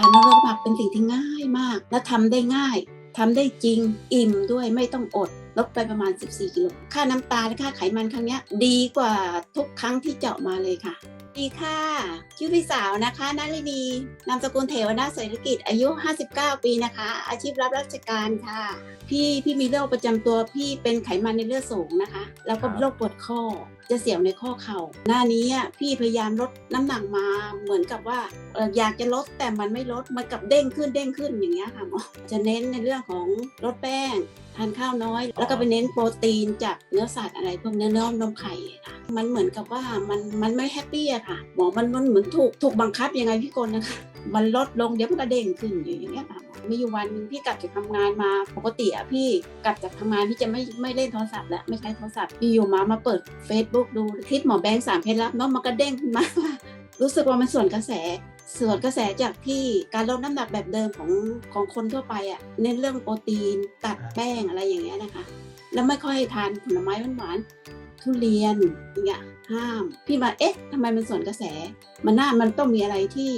การนวดกระหมักเป็นสิ่งที่ง่ายมาก และทำได้ง่ายทำได้จริงอิ่มด้วยไม่ต้องอด ลดไปประมาณ 14 กิโล ค่าน้ำตาลและค่าไขมันครั้งเนี้ยดีกว่าทุกครั้งที่เจาะมาเลยค่ะดีค่ะ ชื่อพี่สาวนะคะนารินีนามสกุลเทวนาเศรษฐกิจ อายุ 59 ปีนะคะ อาชีพรับราชการค่ะ พี่พี่มีโรคประจำตัวพี่เป็นไขมันในเลือดสูงนะคะ แล้วก็ครับโรคปวดข้อจะเสียวในข้อเข่าหน้านี้อะพี่พยายามลดน้ำหนักมาเหมือนกับว่าเอ่ออยากจะลดแต่มันไม่ลดมันกับเด้งขึ้นเด้งขึ้นอย่างเงี้ยค่ะหมอจะเน้นในเรื่องของลดแป้ง ทานข้าวน้อย แล้วก็ไปเน้นโปรตีนจากเนื้อสัตว์อะไรพวกเนื้อนมนมไข่ค่ะมันเหมือนกับว่ามันมันไม่แฮปปี้อะค่ะหมอมันมันเหมือนถูกถูกบังคับยังไงพี่กลนะคะมันลดลงเดี๋ยวมันก็เด้งขึ้นอย่างเงี้ยค่ะมีอยู่วันหนึงพี่กลับจากทำงานมาปกติอะพี่กลับจากทำงานพี่จะไม่ไม่เล่นโทรศัพท์แล้วไม่ใช้โทรศัพท์พี่อยู่มามาเปิด Facebook ดูคลิปหมอแบงค์สามเพชรลับเนาะมันก็เด้งขึ้นมารู้สึกว่ามันส่วนกระแส ส่วนกระแสจากที่การลดน้ำหนักแบบเดิมของของคนทั่วไปอะเน้นเรื่องโปรตีนตัดแป้งอะไรอย่างเงี้ยนะคะ แล้วไม่ค่อยทานผลไม้หวานๆทุเรียนอย่างเงี้ยห้าม พี่มาเอ๊ะทำไมมันส่วนกระแส มันน่ามันต้องมีอะไรที่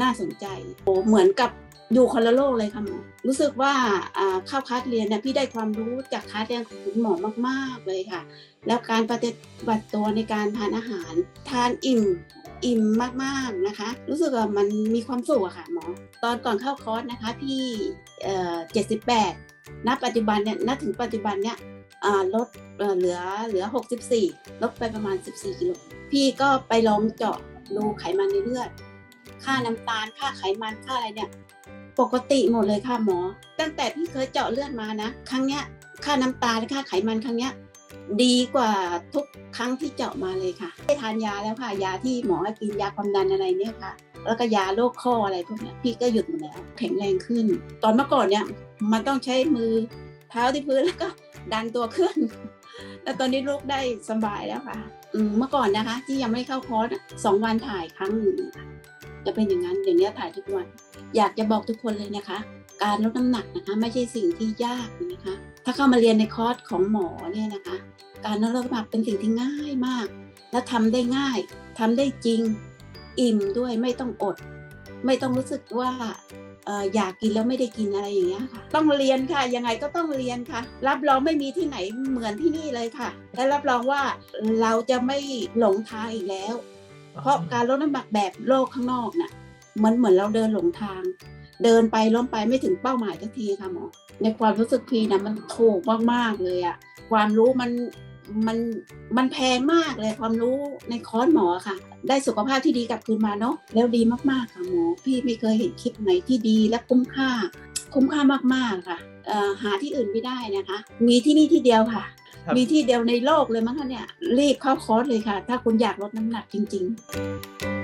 น่าสนใจโอ้เหมือนกับ อยู่คนละโลกเลยค่ะหมอรู้สึกว่าอ่าเข้าคลาสเรียนเนี่ยพี่ได้ความรู้จากคลาสเรียนของคุณหมอมากๆเลยค่ะ แล้วการปฏิบัติตัวในการทานอาหาร ทานอิ่มอิ่มมากๆนะคะ รู้สึกว่ามันมีความสุขอะค่ะหมอ ตอนก่อนเข้าคอร์สนะคะพี่เอ่อ78ณปัจจุบันเนี่ยณถึงปัจจุบันเนี่ยอ่าลดเอ่อเหลือเหลือ 64 ลดไปประมาณ 14 กิโล พี่ก็ไปลองเจาะดูไขมันในเลือด ค่าน้ำตาล ค่าไขมัน ค่าอะไรเนี่ย ปกติหมดเลยค่ะหมอ ตั้งแต่พี่เคยเจาะเลือดมานะ ครั้งเนี้ยค่าน้ำตาลและค่าไขมันครั้งเนี้ยดีกว่าทุกครั้งที่เจาะมาเลยค่ะได้ทานยาแล้วค่ะ ยาที่หมอให้กินยาความดันอะไรเนี่ยค่ะ แล้วก็ยาโรคข้ออะไรพวกนี้พี่ก็หยุดหมดแล้วแข็งแรงขึ้น ตอนเมื่อก่อนเนี่ยมันต้องใช้มือเท้าที่พื้นแล้วก็ดันตัวขึ้นแต่ตอนนี้ลูกได้สบายแล้วค่ะเมื่อก่อนนะคะ ที่ยังไม่เข้าคอร์สสองวันถ่ายครั้งหนึ่งจะเป็นอย่างนั้นอย่างนี้ถ่ายทุกวัน อยากจะบอกทุกคนเลยนะคะ การลดน้ำหนักนะคะ ไม่ใช่สิ่งที่ยากนะคะ ถ้าเข้ามาเรียนในคอร์สของหมอเนี่ยนะคะ การลดน้ำหนักเป็นสิ่งที่ง่ายมาก และทำได้ง่ายทำได้จริงอิ่มด้วยไม่ต้องอด ไม่ต้องรู้สึกว่าเอ่ออยากกินแล้วไม่ได้กินอะไรอย่างเงี้ยค่ะ ต้องเรียนค่ะ ยังไงก็ต้องเรียนค่ะ รับรองไม่มีที่ไหนเหมือนที่นี่เลยค่ะ และรับรองว่าเราจะไม่หลงทางอีกแล้ว เพราะการลดน้ำหนักแบบโลกข้างนอกน่ะ มันเหมือนเราเดินหลงทาง เดินไปล้มไปไม่ถึงเป้าหมายสักทีค่ะหมอในความรู้สึกพี่นะมันถูกมากๆเลยอะความรู้มันมันมันแพงมากเลยความรู้ในคอร์สหมอค่ะ ได้สุขภาพที่ดีกลับคืนมาเนาะแล้วดีมากๆค่ะหมอ พี่ไม่เคยเห็นคลิปไหนที่ดีและคุ้มค่า คุ้มค่ามากๆค่ะเอ่อหาที่อื่นไม่ได้นะคะ มีที่นี่ที่เดียวค่ะครับมีที่เดียวในโลกเลยมั้งคะเนี่ยรีบเข้าคอร์สเลยค่ะ ถ้าคุณอยากลดน้ำหนักจริง ๆ